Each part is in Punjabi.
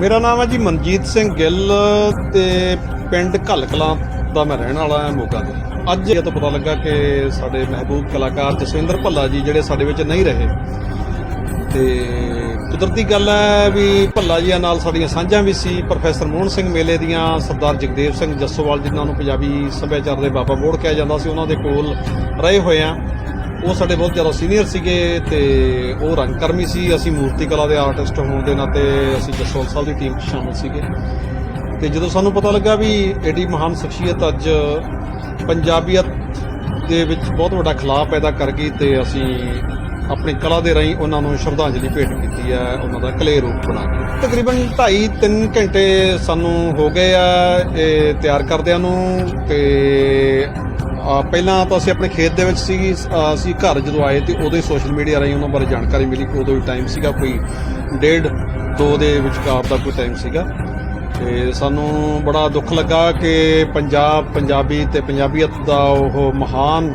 ਮੇਰਾ ਨਾਮ ਹੈ ਜੀ ਮਨਜੀਤ ਸਿੰਘ ਗਿੱਲ ਤੇ ਪਿੰਡ ਘਲਕਲਾਂ ਦਾ ਮੈਂ ਰਹਿਣ ਵਾਲਾ ਹਾਂ ਮੋਗਾ ਦੇ। ਅੱਜ ਇਹ ਤਾਂ ਪਤਾ ਲੱਗਾ ਕਿ ਸਾਡੇ ਮਹਿਬੂਬ ਕਲਾਕਾਰ ਜਸਵਿੰਦਰ ਭੱਲਾ ਜੀ ਜਿਹੜੇ ਸਾਡੇ ਵਿੱਚ ਨਹੀਂ ਰਹੇ। ਤੇ ਕੁਦਰਤੀ ਗੱਲ ਹੈ ਵੀ ਭੱਲਾ ਜੀ ਨਾਲ ਸਾਡੀਆਂ ਸਾਂਝਾਂ ਵੀ ਸੀ। ਪ੍ਰੋਫੈਸਰ ਮੋਹਨ ਸਿੰਘ ਮੇਲੇ ਦੀਆਂ ਸਰਦਾਰ ਜਗਦੇਵ ਸਿੰਘ ਜੱਸੋਵਾਲ ਜਿਨ੍ਹਾਂ ਨੂੰ ਪੰਜਾਬੀ ਸੱਭਿਆਚਾਰ ਦੇ ਬਾਬਾ ਬੋੜ ਕਿਹਾ ਜਾਂਦਾ ਸੀ, ਉਹਨਾਂ ਦੇ ਕੋਲ ਰਹੇ ਹੋਏ ਆ ਉਹ ਸਾਡੇ ਬਹੁਤ ਜ਼ਿਆਦਾ ਸੀਨੀਅਰ ਸੀਗੇ ਤੇ ਉਹ ਰੰਗਕਰਮੀ ਸੀ। ਅਸੀਂ ਮੂਰਤੀ ਕਲਾ ਦੇ ਆਰਟਿਸਟ ਹੋਣ ਦੇ ਨਾਤੇ ਅਸੀਂ ਜਸਵੰਤ ਸਾਹਿਬ ਦੀ ਟੀਮ 'ਚ ਸ਼ਾਮਲ ਸੀਗੇ। ਤੇ ਜਦੋਂ ਸਾਨੂੰ ਪਤਾ ਲੱਗਾ ਵੀ ਐਡੀ ਮਹਾਨ ਸ਼ਖਸੀਅਤ ਅੱਜ ਪੰਜਾਬੀਅਤ ਦੇ ਵਿੱਚ ਬਹੁਤ ਵੱਡਾ ਖਲਾਅ ਪੈਦਾ ਕਰ ਗਈ ਤੇ ਅਸੀਂ ਆਪਣੀ ਕਲਾ ਦੇ ਰਾਹੀਂ ਉਹਨਾਂ ਨੂੰ ਸ਼ਰਧਾਂਜਲੀ ਭੇਟ ਕੀਤੀ ਹੈ, ਉਹਨਾਂ ਦਾ ਕਲੇ ਰੂਪ ਬਣਾ ਕੇ। ਤਕਰੀਬਨ 2.5 3 ਘੰਟੇ ਸਾਨੂੰ ਹੋ ਗਏ ਆ, ਇਹ ਤਿਆਰ ਕਰਦਿਆਂ ਨੂੰ ਤੇ ਪਹਿਲਾਂ ਤਾਂ ਅਸੀਂ ਆਪਣੇ ਖੇਤ ਦੇ ਵਿੱਚ ਸੀ ਅਸੀਂ ਘਰ ਜਦੋਂ ਆਏ ਤੇ ਉਦੋਂ ਹੀ ਸੋਸ਼ਲ ਮੀਡੀਆ ਰਾਹੀਂ ਉਹਨਾਂ ਬਾਰੇ ਜਾਣਕਾਰੀ ਮਿਲੀ ਕਿ ਉਦੋਂ ਹੀ ਟਾਈਮ ਸੀਗਾ ਕੋਈ ਡੇਢ ਦੋ ਦੇ ਵਿਚਕਾਰ ਦਾ ਕੋਈ ਟਾਈਮ ਸੀਗਾ। ਤੇ ਸਾਨੂੰ ਬੜਾ ਦੁੱਖ ਲੱਗਾ ਕਿ ਪੰਜਾਬ, ਪੰਜਾਬੀ ਤੇ ਪੰਜਾਬੀਅਤ ਦਾ ਉਹ ਮਹਾਨ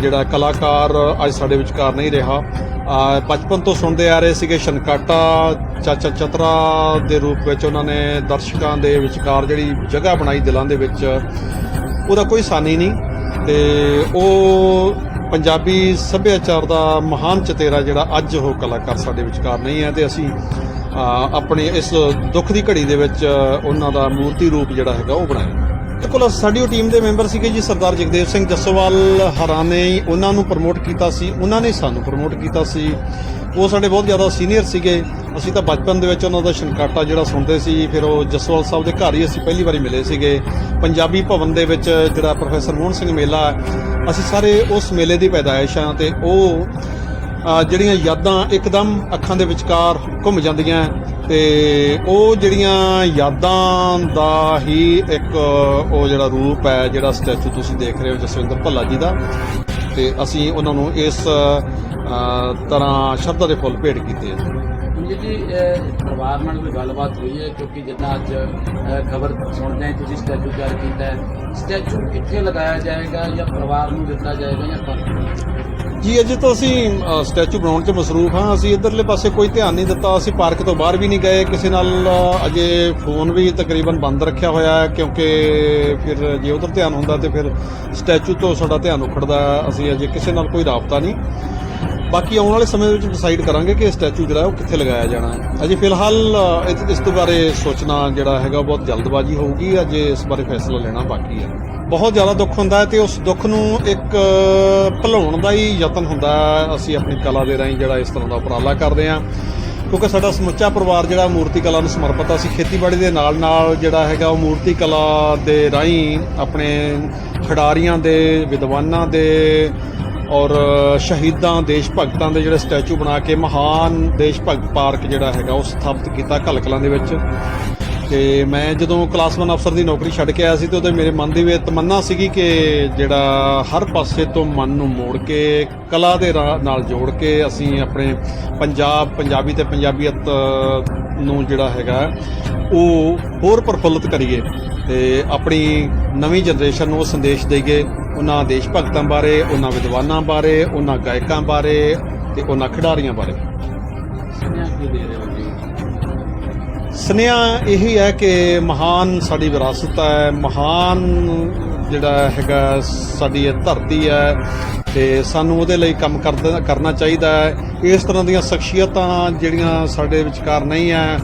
ਜਿਹੜਾ ਕਲਾਕਾਰ ਅੱਜ ਸਾਡੇ ਵਿਚਕਾਰ ਨਹੀਂ ਰਿਹਾ। ਬਚਪਨ ਤੋਂ ਸੁਣਦੇ ਆ ਰਹੇ ਸੀਗੇ ਸ਼ਨਕਾਟਾ, ਚਾਚਾ ਚਤਰਾ ਦੇ ਰੂਪ ਵਿੱਚ ਉਹਨਾਂ ਨੇ ਦਰਸ਼ਕਾਂ ਦੇ ਵਿਚਕਾਰ ਜਿਹੜੀ ਜਗ੍ਹਾ ਬਣਾਈ ਦਿਲਾਂ ਦੇ ਵਿੱਚ ਉਹਦਾ ਕੋਈ ਸਾਨੀ ਨਹੀਂ ਤੇ ਉਹ ਪੰਜਾਬੀ ਸੱਭਿਆਚਾਰ ਦਾ ਮਹਾਨ ਚਤੇਰਾ ਜਿਹੜਾ ਅੱਜ ਉਹ ਕਲਾਕਾਰ ਸਾਡੇ ਵਿਚਕਾਰ ਨਹੀਂ ਹੈ ਤੇ ਅਸੀਂ ਆਪਣੇ ਇਸ ਦੁੱਖ ਦੀ ਘੜੀ ਦੇ ਵਿੱਚ ਉਹਨਾਂ ਦਾ ਮੂਰਤੀ ਰੂਪ ਜਿਹੜਾ ਹੈਗਾ ਉਹ ਬਣਾਇਆ। ਬਿਲਕੁਲ ਸਾਡੀ ਉਹ ਟੀਮ ਦੇ ਮੈਂਬਰ ਸੀਗੇ ਜੀ ਸਰਦਾਰ ਜਗਦੇਵ ਸਿੰਘ ਜੱਸੋਵਾਲ, ਹਰਾਨੇ ਹੀ ਉਹਨਾਂ ਨੂੰ ਪ੍ਰਮੋਟ ਕੀਤਾ ਸੀ, ਉਹਨਾਂ ਨੇ ਸਾਨੂੰ ਪ੍ਰਮੋਟ ਕੀਤਾ ਸੀ। ਉਹ ਸਾਡੇ ਬਹੁਤ ਜ਼ਿਆਦਾ ਸੀਨੀਅਰ ਸੀਗੇ। ਅਸੀਂ ਤਾਂ ਬਚਪਨ ਦੇ ਵਿੱਚ ਉਹਨਾਂ ਦਾ ਸ਼ਨਕਾਟਾ ਜਿਹੜਾ ਸੁਣਦੇ ਸੀ, ਫਿਰ ਉਹ ਜੱਸੋਵਾਲ ਸਾਹਿਬ ਦੇ ਘਰ ਹੀ ਅਸੀਂ ਪਹਿਲੀ ਵਾਰੀ ਮਿਲੇ ਸੀਗੇ। ਪੰਜਾਬੀ ਭਵਨ ਦੇ ਵਿੱਚ ਜਿਹੜਾ ਪ੍ਰੋਫੈਸਰ ਮੋਹਨ ਸਿੰਘ ਮੇਲਾ, ਅਸੀਂ ਸਾਰੇ ਉਸ ਮੇਲੇ ਦੀ ਪੈਦਾਇਸ਼ ਆ ਤੇ ਉਹ ਜਿਹੜੀਆਂ ਯਾਦਾਂ ਇੱਕਦਮ ਅੱਖਾਂ ਦੇ ਵਿਚਕਾਰ ਘੁੰਮ ਜਾਂਦੀਆਂ। ਤੇ ਉਹ ਜਿਹੜੀਆਂ ਯਾਦਾਂ ਦਾ ਹੀ ਇੱਕ, ਉਹ ਜਿਹੜਾ ਰੂਪ ਹੈ, ਜਿਹੜਾ ਸਟੈਚੂ ਤੁਸੀਂ ਦੇਖ ਰਹੇ ਹੋ ਜਸਵਿੰਦਰ ਭੱਲਾ ਜੀ ਦਾ, ਤੇ ਅਸੀਂ ਉਹਨਾਂ ਨੂੰ ਇਸ ਤਰ੍ਹਾਂ ਸ਼ਰਧਾ ਦੇ ਫੁੱਲ ਭੇਟ ਕੀਤੇ ਆ। ਜੀ ਪਰਿਵਾਰ ਨਾਲ ਕੋਈ ਗੱਲਬਾਤ ਹੋਈ ਹੈ, ਕਿਉਂਕਿ ਜਿੱਦਾਂ ਅੱਜ ਖਬਰ ਸੁਣਦੇ ਹਾਂ, ਤੁਸੀਂ ਸਟੈਚੂ ਤਿਆਰ ਕੀਤਾ ਹੈ। ਸਟੈਚੂ ਕਿੱਥੇ ਲਗਾਇਆ ਜਾਏਗਾ ਜਾਂ ਪਰਿਵਾਰ ਨੂੰ ਦਿੱਤਾ ਜਾਏਗਾ ਜਾਂ ਜੀ, ਅਜੇ ਤਾਂ ਅਸੀਂ ਸਟੈਚੂ ਬਣਾਉਣ 'ਚ ਮਸਰੂਫ ਹਾਂ। ਅਸੀਂ ਇਧਰਲੇ ਪਾਸੇ ਕੋਈ ਧਿਆਨ ਨਹੀਂ ਦਿੱਤਾ। ਅਸੀਂ ਪਾਰਕ ਤੋਂ ਬਾਹਰ ਵੀ ਨਹੀਂ ਗਏ। ਕਿਸੇ ਨਾਲ ਅਜੇ ਫੋਨ ਵੀ ਤਕਰੀਬਨ ਬੰਦ ਰੱਖਿਆ ਹੋਇਆ ਹੈ, ਕਿਉਂਕਿ ਫਿਰ ਜੇ ਉਧਰ ਧਿਆਨ ਹੁੰਦਾ ਤੇ ਫਿਰ ਸਟੈਚੂ ਤੋਂ ਸਾਡਾ ਧਿਆਨ ਉਖੜਦਾ ਅਸੀਂ ਅਜੇ ਕਿਸੇ ਨਾਲ ਕੋਈ ਰਾਬਤਾ ਨਹੀਂ। ਬਾਕੀ ਆਉਣ ਵਾਲੇ ਸਮੇਂ ਵਿੱਚ ਡਿਸਾਈਡ ਕਰਾਂਗੇ ਕਿ ਸਟੈਚੂ ਜਿਹੜਾ ਉਹ ਕਿੱਥੇ ਲਗਾਇਆ ਜਾਣਾ ਹੈ। ਅਜੇ ਫਿਲਹਾਲ ਇਸ- ਇਸ ਤੋਂ ਬਾਰੇ ਸੋਚਣਾ ਜਿਹੜਾ ਹੈਗਾ ਬਹੁਤ ਜਲਦਬਾਜ਼ੀ ਹੋਊਗੀ। ਅਜੇ ਇਸ ਬਾਰੇ ਫੈਸਲਾ ਲੈਣਾ ਬਾਕੀ ਹੈ। ਬਹੁਤ ਜ਼ਿਆਦਾ ਦੁੱਖ ਹੁੰਦਾ ਹੈ ਤੇ ਉਸ ਦੁੱਖ ਨੂੰ ਇੱਕ ਭੁਲਾਉਣ ਦਾ ਹੀ ਯਤਨ ਹੁੰਦਾ ਅਸੀਂ ਆਪਣੀ ਕਲਾ ਦੇ ਰਾਹੀਂ ਜਿਹੜਾ ਇਸ ਤਰ੍ਹਾਂ ਦਾ ਉਪਰਾਲਾ ਕਰਦੇ ਹਾਂ। ਕਿਉਂਕਿ ਸਾਡਾ ਸਮੁੱਚਾ ਪਰਿਵਾਰ ਜਿਹੜਾ ਮੂਰਤੀ ਕਲਾ ਨੂੰ ਸਮਰਪਿਤ ਆ। ਅਸੀਂ ਖੇਤੀਬਾੜੀ ਦੇ ਨਾਲ ਨਾਲ ਜਿਹੜਾ ਹੈਗਾ ਉਹ ਮੂਰਤੀ ਕਲਾ ਦੇ ਰਾਹੀਂ ਆਪਣੇ ਖਿਡਾਰੀਆਂ ਦੇ, ਵਿਦਵਾਨਾਂ ਦੇ ਔਰ ਸ਼ਹੀਦਾਂ ਦੇਸ਼ ਭਗਤਾਂ ਦੇ ਜਿਹੜੇ ਸਟੈਚੂ ਬਣਾ ਕੇ ਮਹਾਨ ਦੇਸ਼ ਭਗਤ ਪਾਰਕ ਜਿਹੜਾ ਹੈਗਾ ਉਹ ਸਥਾਪਿਤ ਕੀਤਾ ਕਲਕਲਾਂ ਦੇ ਵਿੱਚ। ਤੇ ਮੈਂ ਜਦੋਂ ਕਲਾਸ 1 ਅਫਸਰ ਦੀ ਨੌਕਰੀ ਛੱਡ ਕੇ ਆਇਆ ਸੀ ਤੇ ਉਹਦੇ ਮੇਰੇ ਮਨ ਦੀ ਵੀ ਤਮੰਨਾ ਸੀਗੀ ਕਿ ਜਿਹੜਾ ਹਰ ਪਾਸੇ ਤੋਂ ਮਨ ਨੂੰ ਮੋੜ ਕੇ, ਕਲਾ ਦੇ ਰਾ- ਨਾਲ ਜੋੜ ਕੇ ਅਸੀਂ ਆਪਣੇ ਪੰਜਾਬ, ਪੰਜਾਬੀ ਤੇ ਪੰਜਾਬੀਅਤ ਨੂੰ ਜਿਹੜਾ ਹੈਗਾ ਉਹ ਹੋਰ ਪ੍ਰਫੁੱਲਤ ਕਰੀਏ ਤੇ ਆਪਣੀ ਨਵੀਂ ਜਨਰੇਸ਼ਨ ਨੂੰ ਉਹ ਸੰਦੇਸ਼ ਦੇਈਏ ਉਹਨਾਂ ਦੇਸ਼ ਭਗਤਾਂ ਬਾਰੇ, ਉਹਨਾਂ ਵਿਦਵਾਨਾਂ ਬਾਰੇ, ਉਹਨਾਂ ਗਾਇਕਾਂ ਬਾਰੇ ਤੇ ਉਹਨਾਂ ਖਿਡਾਰੀਆਂ ਬਾਰੇ। ਸੁਨੇਹਾ ਇਹੀ ਹੈ ਕਿ ਮਹਾਨ ਸਾਡੀ ਵਿਰਾਸਤ ਹੈ, ਮਹਾਨ ਜਿਹੜਾ ਹੈਗਾ ਸਾਡੀ ਇਹ ਧਰਤੀ ਹੈ ਤੇ ਸਾਨੂੰ ਉਹਦੇ ਲਈ ਕੰਮ ਕਰਦਾ- ਕਰਨਾ ਚਾਹੀਦਾ ਹੈ। ਇਸ ਤਰ੍ਹਾਂ ਦੀਆਂ ਸ਼ਖਸੀਅਤਾਂ ਜਿਹੜੀਆਂ ਸਾਡੇ ਵਿਚਕਾਰ ਨਹੀਂ ਹੈ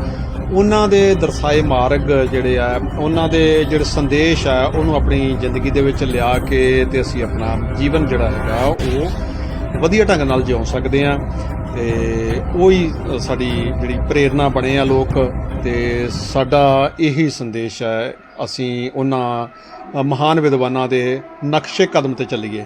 ਉਹਨਾਂ ਦੇ ਦਰਸਾਏ ਮਾਰਗ ਜਿਹੜੇ ਆ, ਉਹਨਾਂ ਦੇ ਜਿਹੜੇ ਸੰਦੇਸ਼ ਆ, ਉਹਨੂੰ ਆਪਣੀ ਜ਼ਿੰਦਗੀ ਦੇ ਵਿੱਚ ਲਿਆ ਕੇ ਤੇ ਅਸੀਂ ਆਪਣਾ ਜੀਵਨ ਜਿਹੜਾ ਹੈਗਾ, ਉਹ ਵਧੀਆ ਢੰਗ ਨਾਲ ਜਿਉ ਸਕਦੇ ਆ ਤੇ ਉਹੀ ਸਾਡੀ ਜਿਹੜੀ ਪ੍ਰੇਰਣਾ ਬਣੇ ਆ ਲੋਕ, ਤੇ ਸਾਡਾ ਇਹੀ ਸੰਦੇਸ਼ ਹੈ, ਅਸੀਂ ਉਹਨਾਂ ਮਹਾਨ ਵਿਦਵਾਨਾਂ ਦੇ ਨਕਸ਼ੇ ਕਦਮ ਤੇ ਚੱਲੀਏ।